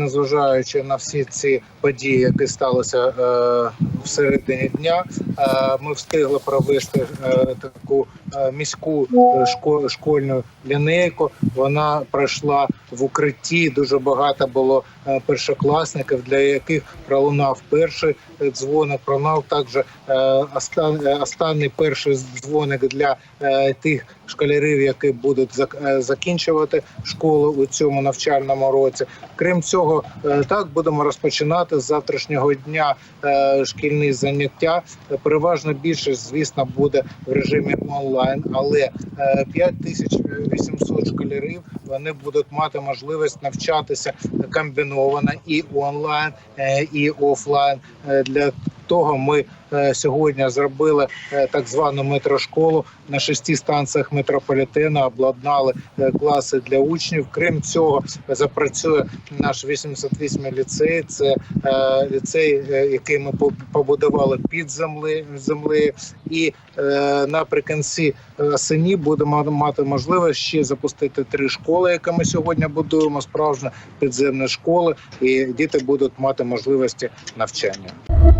Незважаючи на всі ці події, які сталися е, в середині дня, е, ми встигли провести е, таку е, міську е, шко- школьну лінейку. Вона пройшла в укритті. Дуже багато було е, першокласників, для яких пролунав перший е, дзвоник. Пролунав також е, остан- е, останній перший дзвоник для е, тих школярів, які будуть зак- закінчувати школу у цьому навчальному році. Крім цього, е, так будемо розпочинати з завтрашнього дня е, шкільні заняття. Е, Переважно більшість, звісно, буде в режимі онлайн, але е, 5800 школярів вони будуть мати можливість навчатися комбіновано і онлайн, е, і офлайн. Е, Для того ми е, сьогодні зробили е, так звану метрошколу на шести станціях метрополітену, обладнали е, класи для учнів. Крім цього, запрацює наш 88 ліцей. Це ліцей, який ми по- побудували під землею, і наприкінці осені будемо мати можливість ще запустити три школи, які ми сьогодні будуємо. Справжні підземні школи, і діти будуть мати можливості навчання.